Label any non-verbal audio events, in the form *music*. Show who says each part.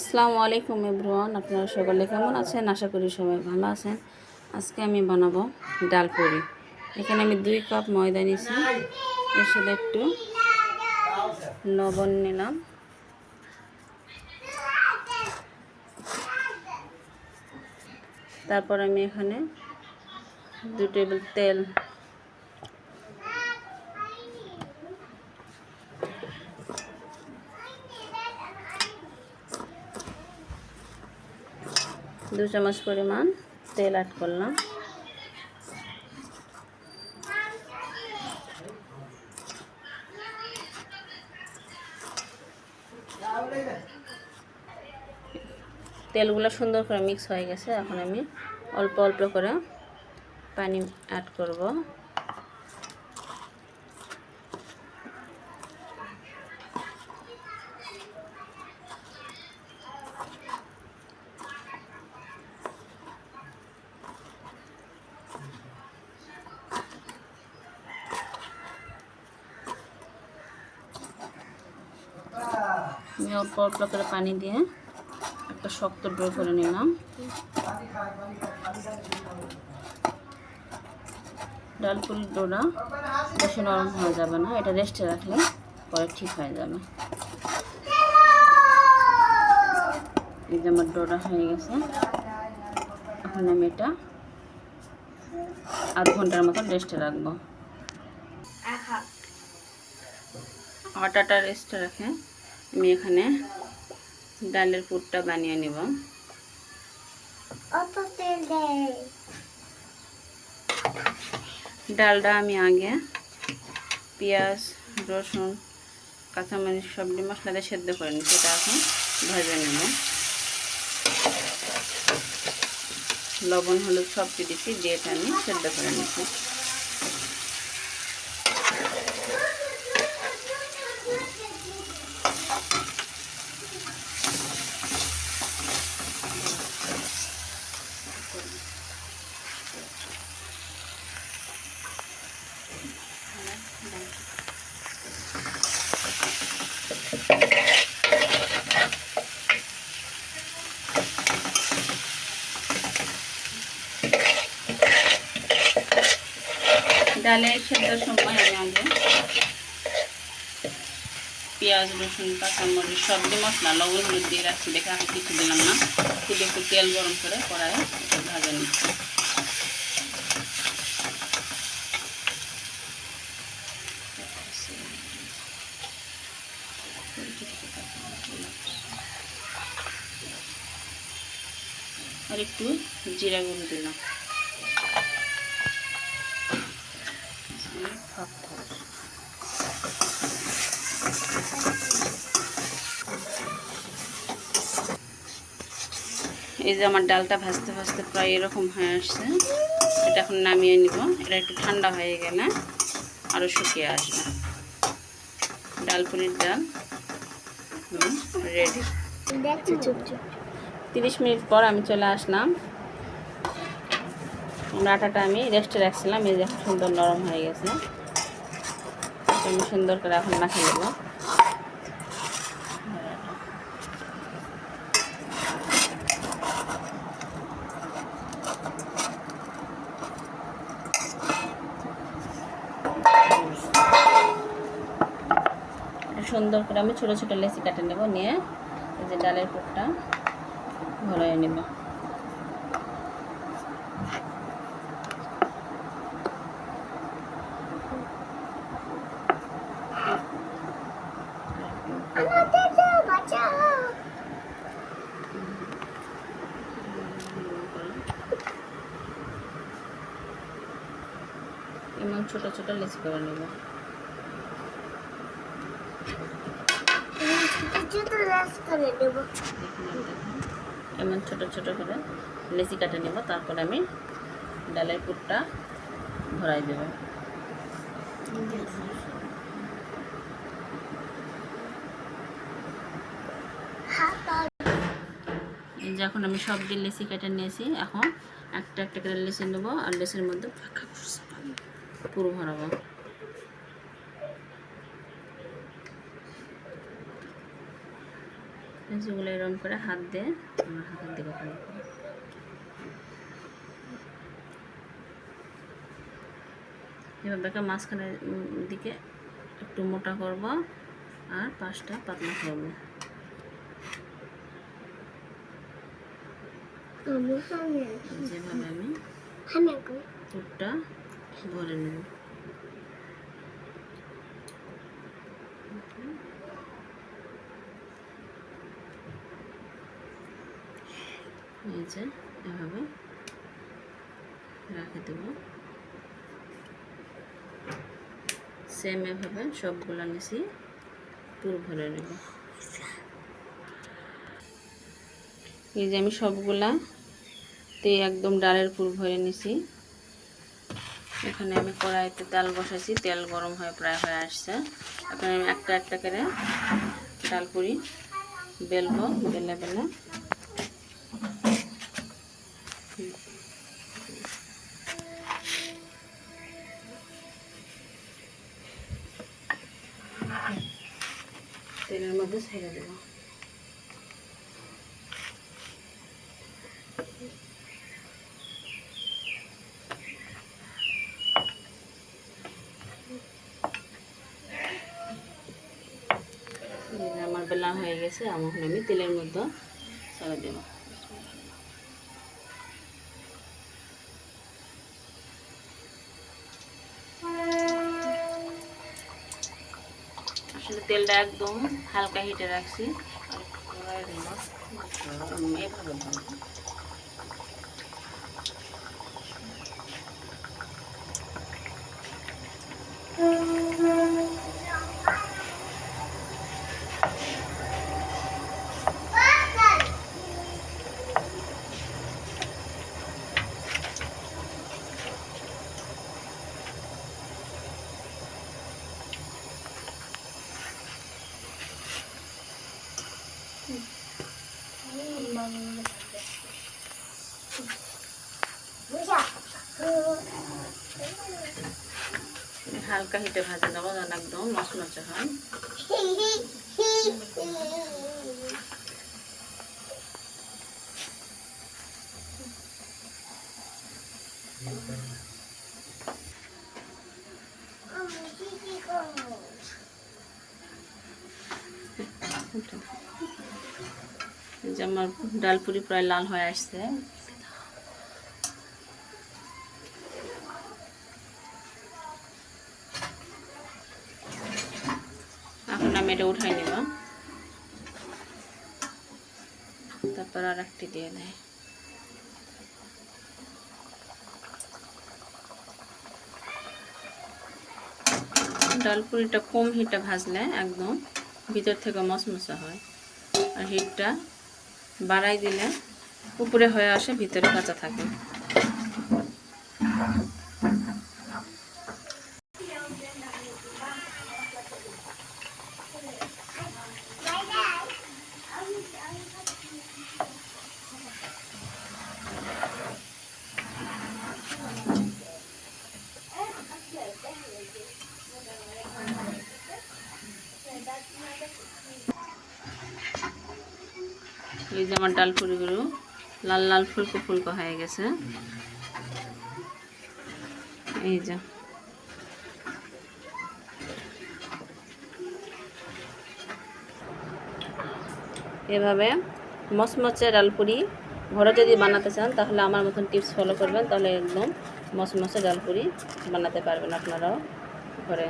Speaker 1: আসসালামু আলাইকুম এভরিওয়ান, আপনারা সকলে কেমন আছেন? আশা করি সবাই ভালো আছেন। আজকে আমি বানাবো ডাল পুরি। এখানে আমি দুই কাপ ময়দা নিয়েছি। এর সাথে একটু লবণ নিলাম। তারপর আমি এখানে দু টেবিল তেল দু চামচ পরিমাণ তেল অ্যাড করলাম। তেলগুলো সুন্দর করে মিক্স হয়ে গেছে। এখন আমি অল্প অল্প করে পানি অ্যাড করব। আমি অল্প অল্প করে পানি দিয়ে একটা শক্ত ড্রো করে নিলাম। ডাল পুরির ডোটা বেশি নরম হয়ে যাবে না এটা রেস্টে রাখলে পরে ঠিক হয়ে যাবে। এই যে আমার ডোটা হয়ে গেছে এখন আমি এটা আধ ঘণ্টার মতন রেস্টে রাখব। আটাটা রেস্টে রাখে আমি এখানে ডালের পুরটা বানিয়ে নেব। ডালটা আমি আগে পেঁয়াজ রসুন কাঁচামরিচ সবজি মশলা দিয়ে সেদ্ধ করে নিচ্ছি এটা এখন ভেজে নেব। লবণ হলুদ সব দিয়েছি দিয়ে আমি সেদ্ধ করে নিচ্ছি। ডালের সেদ্ধর সময় আমি আগে। পেঁয়াজ, রসুন, কাঁচামরিচ, সবজি, মশলা, লবণ, হলুদ দিয়ে রাখছি, দেখে আমি কিছু দিলাম না। শুধু একটু তেল গরম করে কড়াই ভাজা নিচ্ছি। আর একটু জিরা গুঁড়ো দিলাম। এই যে আমার ডালটা ভাজতে ভাজতে প্রায় এরকম হয়ে আসছে এটা এখন নামিয়ে নিব। এটা একটু ঠান্ডা হয়ে গেলে আরও শুকিয়ে আসবে। ডাল পুরির ডাল। রেডি তিরিশ মিনিট পর আমি চলে আসলাম। আটাটা আমি রেস্টে রাখছিলাম এই যে এখন সুন্দর নরম হয়ে গেছে। আমি সুন্দর করে এখন মাখিয়ে দেবো এটা সুন্দর করে আমি ছোটো ছোটো লেসি কাটে নেব, নিয়ে এই যে ডালের পুরটা ভরাই নেব। ছোটো ছোটো লেচি করে নেব
Speaker 2: কিছু তো রাস করে দেব
Speaker 1: এমন ছোট ছোট করে লেচি কাটে নেব, তারপর আমি ডালের পুরটা ভরাই দেব। এখন আমি সব দিয়ে লেচি কেটে নিয়েছি, এখন একটা একটা করে লেচি নেব আর লেচির মধ্যে পুরো ভরাবো। এই লিচুগুলো এরকম করে হাত দিয়ে আমার হাতের দিকে করে এভাবে মাঝখানের দিকে একটু মোটা করব আর পাঁচটা পাতলা করব। যেভাবে আমি
Speaker 2: কো
Speaker 1: ভরে নেব। এই যে, এভাবে রাখে দেব। সেম এভাবে সবগুলো নিছি পুর ভরে নেব। এই যে আমি সবগুলা তে একদম ডালের পুর ভরে নিছি। এখানে আমি কড়াইতে তেল বসাইছি, তেল গরম হয়ে প্রায় হয়ে আসছে। এখন আমি একটা একটা করে ডাল পুরি বেলবো, বেলে বেলে। তেলের মধ্যে ছেড়ে দেবো আমার বেলা হয়ে গেছে আমার আমি তেলের মধ্যে ছেড়ে দেব আসলে তেলটা একদম হালকা হিটে রাখছি। এভাবে হালকা হিটে ভাজে নেব যেন একদম মচমচে হয় *laughs* এই যে আমার ডাল পুরি প্রায় লাল হয়ে আসছে। এখন আমি এটা উঠাই নিব। তারপর আর একটি দিয়ে দেয় ডাল পুরিটা কম হিটটা ভাজলে একদম ভিতর থেকে মচমচে হয়। আর হিটটা বাড়াই দিলে উপরে হয়ে আসে ভিতরে কাঁচা থাকে। এই যে আমার ডাল পুরিগুলো লাল লাল ফুলকো ফুলকো হয়ে গেছে। এই যে। এভাবে মচমচে ডাল পুরি ঘরে যদি বানাতে চান, তাহলে আমার মতন টিপস ফলো করবেন, তাহলে একদম মচমচে ডাল পুরি বানাতে পারবেন আপনারাও ঘরে।